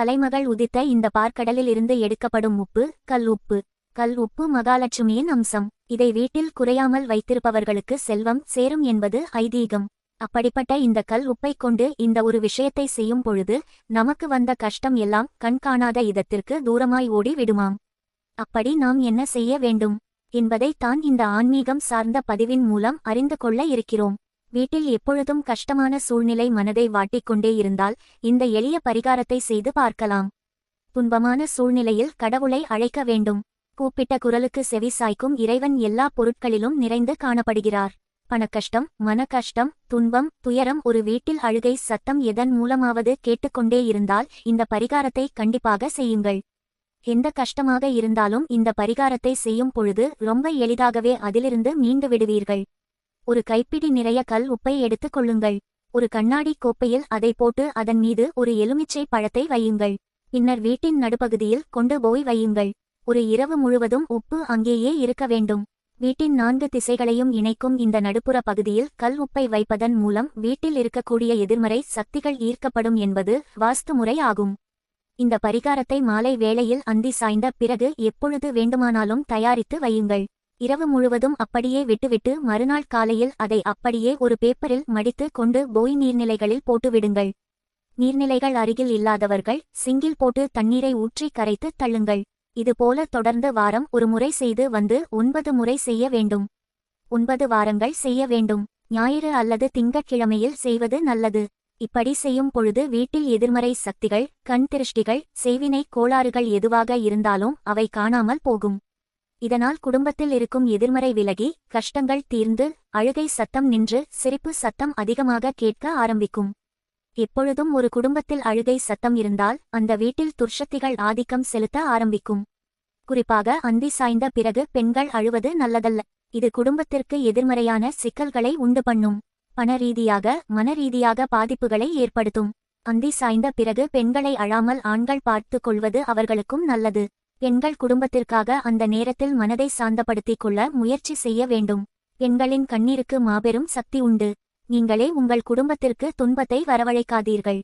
கலைமகள் உதித்த இந்த பார்க்கடலில் இருந்து எடுக்கப்படும் உப்பு கல் உப்பு. கல் உப்பு மகாலட்சுமியின் அம்சம். இதை வீட்டில் குறையாமல் வைத்திருப்பவர்களுக்கு செல்வம் சேரும் என்பது ஐதீகம். அப்படிப்பட்ட இந்த கல் உப்பைக் கொண்டு இந்த ஒரு விஷயத்தை செய்யும் பொழுது நமக்கு வந்த கஷ்டம் எல்லாம் கண்காணாத இதத்திற்கு தூரமாய் ஓடி விடுமாம். அப்படி நாம் என்ன செய்ய வேண்டும்? என்பதை தான் இந்த ஆன்மீகம் சார்ந்த பதிவின் மூலம் அறிந்து கொள்ள இருக்கிறோம். வீட்டில் எப்பொழுதும் கஷ்டமான சூழ்நிலை மனதை வாட்டிக்கொண்டே இருந்தால் இந்த எளிய பரிகாரத்தை செய்து பார்க்கலாம். துன்பமான சூழ்நிலையில் கடவுளை அழைக்க வேண்டும். கூப்பிட்ட குரலுக்கு செவி சாய்க்கும் இறைவன் எல்லா பொருட்களிலும் நிறைந்து காணப்படுகிறார். பணக்கஷ்டம் மனக்கஷ்டம் துன்பம் துயரம் ஒரு வீட்டில் அழுகை சத்தம் எதன் மூலமாவது கேட்டுக்கொண்டே இருந்தால் இந்த பரிகாரத்தை கண்டிப்பாக செய்யுங்கள். எந்த கஷ்டமாக இருந்தாலும் இந்த பரிகாரத்தை செய்யும் பொழுது ரொம்ப எளிதாகவே அதிலிருந்து மீண்டு விடுவீர்கள். ஒரு கைப்பிடி நிறைய கல் உப்பை எடுத்துக் கொள்ளுங்கள். ஒரு கண்ணாடி கோப்பையில் அதை போட்டு அதன் மீது ஒரு எலுமிச்சை பழத்தை வையுங்கள். பின்னர் வீட்டின் நடுப்பகுதியில் கொண்டு போய் வையுங்கள். ஒரு இரவு முழுவதும் உப்பு அங்கேயே இருக்க வேண்டும். வீட்டின் நான்கு திசைகளையும் இணைக்கும் இந்த நடுப்புற பகுதியில் கல் உப்பை வைப்பதன் மூலம் வீட்டில் இருக்கக்கூடிய எதிர்மறை சக்திகள் ஈர்க்கப்படும் என்பது வாஸ்து முறை ஆகும். இந்த பரிகாரத்தை மாலை வேளையில் அந்தி சாய்ந்த பிறகு எப்பொழுது வேண்டுமானாலும் தயாரித்து வையுங்கள். இரவு முழுவதும் அப்படியே விட்டுவிட்டு மறுநாள் காலையில் அதை அப்படியே ஒரு பேப்பரில் மடித்து கொண்டு போய் நீர்நிலைகளில் போட்டுவிடுங்கள். நீர்நிலைகள் அருகில் இல்லாதவர்கள் சிங்கில் போட்டு தண்ணீரை ஊற்றி கரைத்து தள்ளுங்கள். இதுபோல தொடர்ந்து வாரம் ஒரு முறை செய்து வந்து ஒன்பது முறை செய்ய வேண்டும். ஒன்பது வாரங்கள் செய்ய வேண்டும். ஞாயிறு அல்லது திங்கட்கிழமையில் செய்வது நல்லது. இப்படி செய்யும் பொழுது வீட்டில் எதிர்மறை சக்திகள் கண் திருஷ்டிகள் செய்வினை கோளாறுகள் எதுவாக இருந்தாலும் அவை காணாமல் போகும். இதனால் குடும்பத்தில் இருக்கும் எதிர்மறை விலகி கஷ்டங்கள் தீர்ந்து அழுகை சத்தம் நின்று சிரிப்பு சத்தம் அதிகமாக கேட்க ஆரம்பிக்கும். எப்பொழுதும் ஒரு குடும்பத்தில் அழுகை சத்தம் இருந்தால் அந்த வீட்டில் துர்ஷக்திகள் ஆதிக்கம் செலுத்த ஆரம்பிக்கும். குறிப்பாக அந்தி சாய்ந்த பிறகு பெண்கள் அழுவது நல்லதல்ல. இது குடும்பத்திற்கு எதிர்மறையான சிக்கல்களை உண்டு பண்ணும். பண ரீதியாக மனரீதியாக பாதிப்புகளை ஏற்படுத்தும். அந்தி சாய்ந்த பிறகு பெண்களை அழாமல் ஆண்கள் பார்த்துக் கொள்வது அவர்களுக்கும் நல்லது. பெண்கள் குடும்பத்திற்காக அந்த நேரத்தில் மனதை சாந்தப்படுத்திக் கொள்ள முயற்சி செய்ய வேண்டும். பெண்களின் கண்ணீருக்கு மாபெரும் சக்தி உண்டு. நீங்களே உங்கள் குடும்பத்திற்கு துன்பத்தை வரவழைக்காதீர்கள்.